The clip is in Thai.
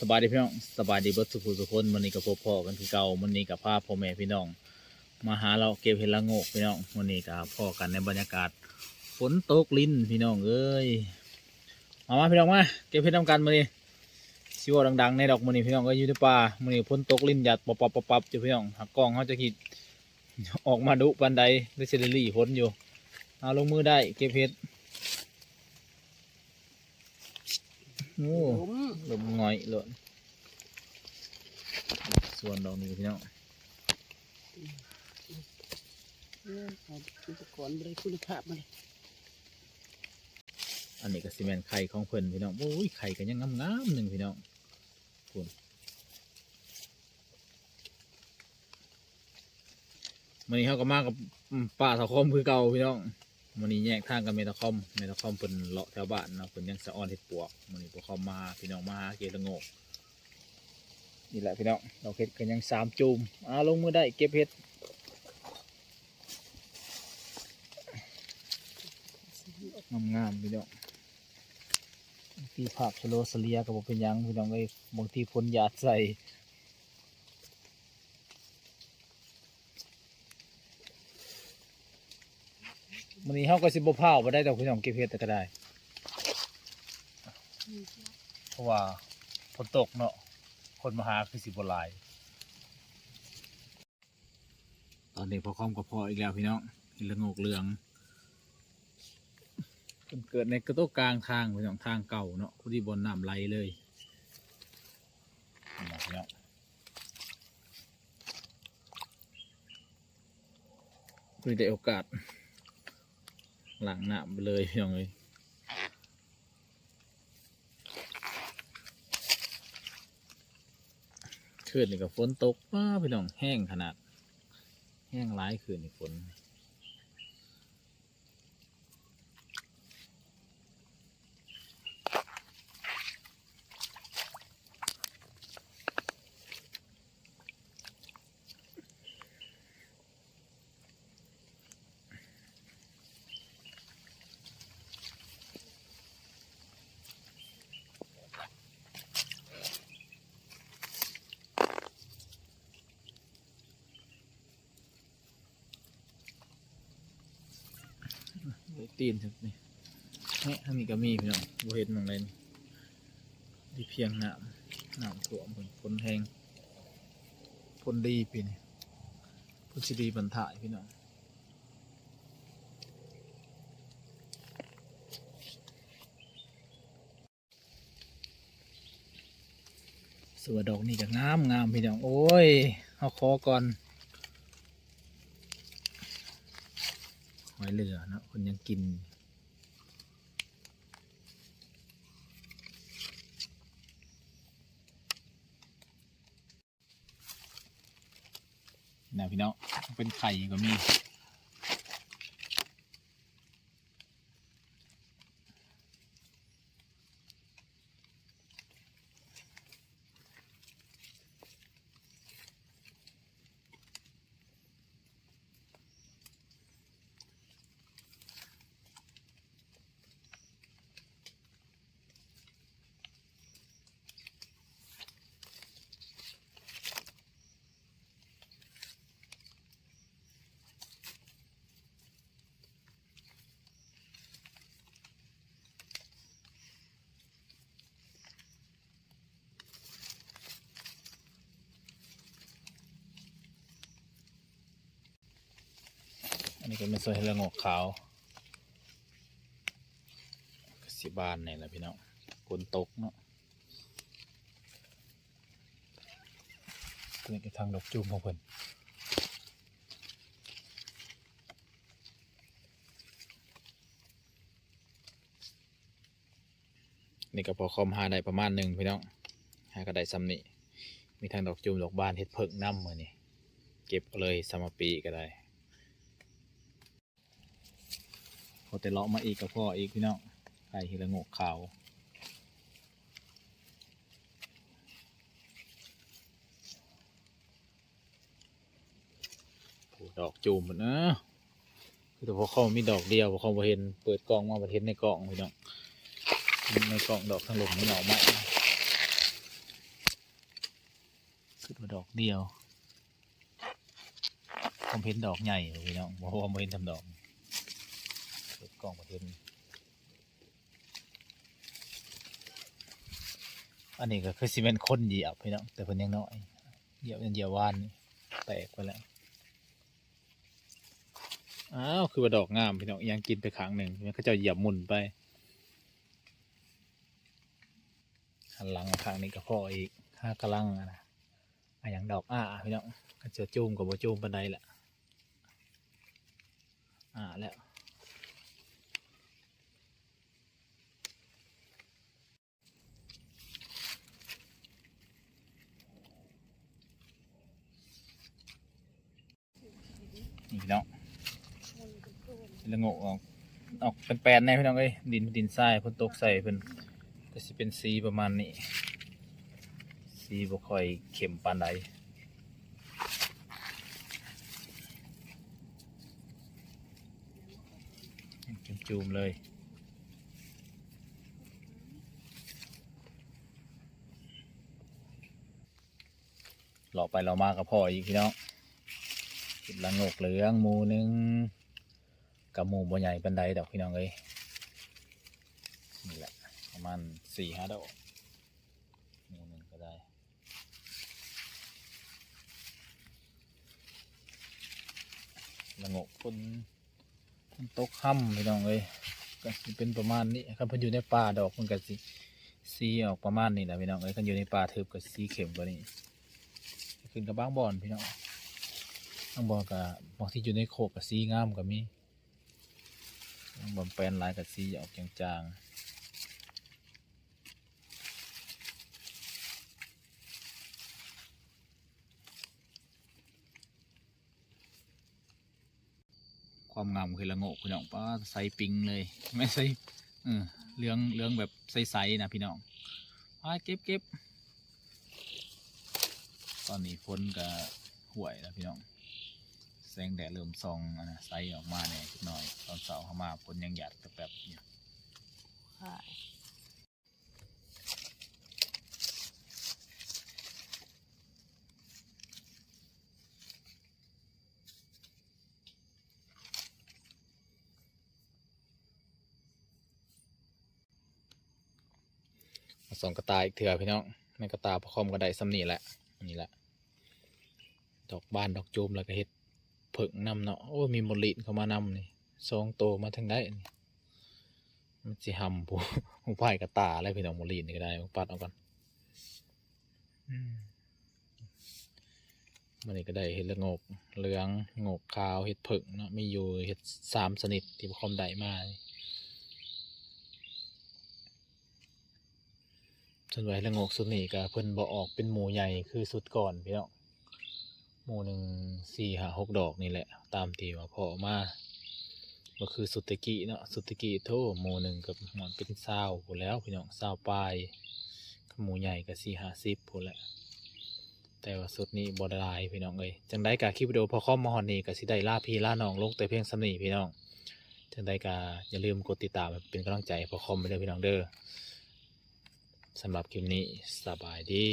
สบายดีพี่น้องสบายดีเบิดสุขทุกคนวันนี้กับพ่อพ่อกันคือเก่าวันนี้กับพาพ่อแม่พี่น้อง มาหาเราเก็บเห็ดละโงกพี่น้องวันนี้กับพ่อกันในบรรยากาศฝนตกลิ้นพี่น้องเอ้ยมามาพี่น้องมาเก็บเห็ดทำกันมานี่ชิวดังๆในดอกมันนี่พี่น้องก็อยู่ในป่ามันนี่ฝนตกลิ้นหยัดปับปับปับปับอยู่พี่น้องหักกล้องเขาจะคิดออกมาดุปันใดด้เซเลรี่ฝนอยู่เอาลงมือได้เก็บเห็ดโอ้ ลมง่อยเลยส่วนดอกนี้พี่น้องเออเอาอุปกรณ์บริคุณภาพมาเลยอันนี้ก็ซีเมนไข่ของเพิ่นพี่น้องโอ้ยไข่กันยังงามๆหนึ่งพี่น้องคุณมันนี้เขาก็มากับอืมป้าตะคอมคือเก่าพี่น้อง มันนี้แยกทางกับเมตะคอมเมตะคอมเพิ่นเลาะแถวบ้านเนาะเพิ่นยังสะออนเห็ดปวกมันนี้พวกเขามาพี่น้องมาหาเกละโงกนี่แหละพี่น้องเราเห็ดกันยังสามจูมอ่าลงมือได้เก็บเห็ดงามๆพี่น้องที่ภาพชโลสเลียกับเป็นยังพี่น้องเอ้ยบางทีพ่นยาใส่ มันนี้เฮาก็สิบ่พาวบ่ได้ดอกพี่น้องเก็บเฮ็ดแต่ก็ได้เพราะว่าฝนตกเนาะคนมาหาคือสิบ่หลาย ตอนนี้พอคอมกับพ่ออีกแล้วพี่น้องเห็นละงกเหลืองมันเกิดในกระโต๊ะกลางทางไปสองทางเก่าเนาะที่บนน้ำไหลเลยพี่น้องมีแต่โอกาส หลังหน้าไปเลยพี่น้องเลยคืนนี่กับฝนตกว้าพี่น้องแห้งขนาด แห้งร้ายคืนนี่ฝน เลย ตีนครับนี่นี่ยถ้ามีก็มีพี่น้องบเห็นตรงไหนนี่ที่เพียงหน้ำน้ำท่วมฝนฝนแหงฝนดีปีนี่ฝนสิดีบรรทายพี่น้องสวยดอกนี่ก็งามงามพี่น้องโอ้ยเอาขอก่อน หอยเหลือนะคนยังกิน นะพี่น้องเป็นไข่ก็มี อันนี้ก็เป็นโซนเฮลงอกขาวกสิบานนี่แหละพี่น้องฝนตกเนาะนี่ก็ทางดอกจูมของเพิ่นนี่ก็พอคอมหาได้ประมาณหนึ่งพี่น้องหาก็ได้ซ้ำนี่มีทางดอกจูมดอกบานเห็ดเพิกน้ำมือนี่เก็บเอาเลยสมปีก็ได้ พอแต่เลาะมาอีกก็พออีกพี่น้องไก่หิระโงกขาวดอกจูมมดนะคือแต่พอเข้ามีดอกเดียวพอเข้ามาเห็นเปิดกล่องมาประเทศในกล่องพี่น้องในกล่องดอกทั้งหลมไม่เหงาไหมดอกเดียวผมเห็นดอกใหญ่พี่น้องเพราะว่าผมเห็นทำดอก กล้องประเทศอันนี้ก็คือซีเมนต์คนเหยียบพี่น้องแต่เพิ่นยังน้อยเหยียบยันเหยียบวานแตกไปแล้วอ้าวคือว่าดอกงามพี่น้องยังกินไปครั้งหนึ่งมันก็จะเหยียบหมุนไปหันหลังมาข้างนี้ก็พออีกห้ากำลังนะอย่างดอกอ้าพี่น้องก็จะจูมกับบ่จูมปันไดแหละอ่าแล้ว นี่พี่น้องละโงกออกออกเป็นแปลนแน่พี่น้องเอ้ยดินดินทรายเพิ่นตกใส่เพิ่นก็สิเป็นสีประมาณนี้ สีบ่ค่อยเข้มปานใดจูมเลยหลอกไปเรามากับพ่ออีกพี่น้อง ดละงกเหลืองหมูหนึงกับหมูบใหญ่ปันไดดอกพี่น้องเลยนี่แหละประมาณสี่ห้าดอกหมูหนึ่งก็ได้ละงกคนคนตกค่ำพี่น้องเลยก็สิเป็นประมาณนี้ครับเพิ่นอยู่ในป่าดอกมันก็สิสีออกประมาณนี้แหละพี่น้องเอ้ยกันอยู่ในป่าทึบก็สีเข้มกว่านี้ขึ้นกับบางบอนพี่น้องางบอนกับบางที่อยู่ในโคกกับสีงามก็มีบางบนแปลนลายกับสีออกจางๆความงามคือละโงกพี่น้องป้าใสปิงเลย ไม่ใช่เออเลืองเลืองแบบใสๆนะพี่น้องไปเก็บเก็บตอนนี้ฝนก็ห่วยแล้วพี่น้อง งแดดเริ่มส่องนะใสออกมาเนี่ยหน่อย ตอนเสาร์เข้ามาฝนยังหยาดแป๊บๆอยู่ค่ะมาส่องกระตายอีกเถื่อพี่น้องในกระตาประคอมก็ได้สำนีแหละอันนี้แหละดอกบานดอกจูมแล้วก็เห็ด ผิงนำเนาะโอ้ยมีมดลินเข้ามานำนี่ซองโตมาทางได้นี่มันสิหำผู้ผู้พายกระตาอะไรพี่น้องมดลินนี่ก็ได้ปัดเอาก่อนอืมมันนี่ก็ได้เห็ดละงกเหลืองงกขาวเห็ดเผิงเนาะมีอยู่เห็ดสามชนิดที่คอมได้มาส่วนไว้ละงกสุดนี่ก็เพิ่นบ่ออกเป็นหมูใหญ่คือสุดก่อนพี่น้อง มูหนึ่งสี่ห้าหกดอกนี่แหละ ตามที่ว่าพอมาก็คือสุตะกี้เนาะสุตะกี้โทหมูหนึ่งกับหมอนเป็นเศร้าพู้แล้วพี่น้องเศร้าปลายหมูใหญ่ก็สี่ห้าสิบพู้แหละแต่ว่าสุดนี้บ่ได้หลายพี่น้องเอ้ยจังได้กาคลิปวิดีโอพอคอมมาฮอนนี่ก็สิได้ล่าพีล่าน้องลงแต่เพียงสำนีพี่น้องจังได้กาอย่าลืมกดติดตามเป็นกำลังใจพอคอมไปเลยพี่น้องเด้อสำหรับคลิปนี้สบายดี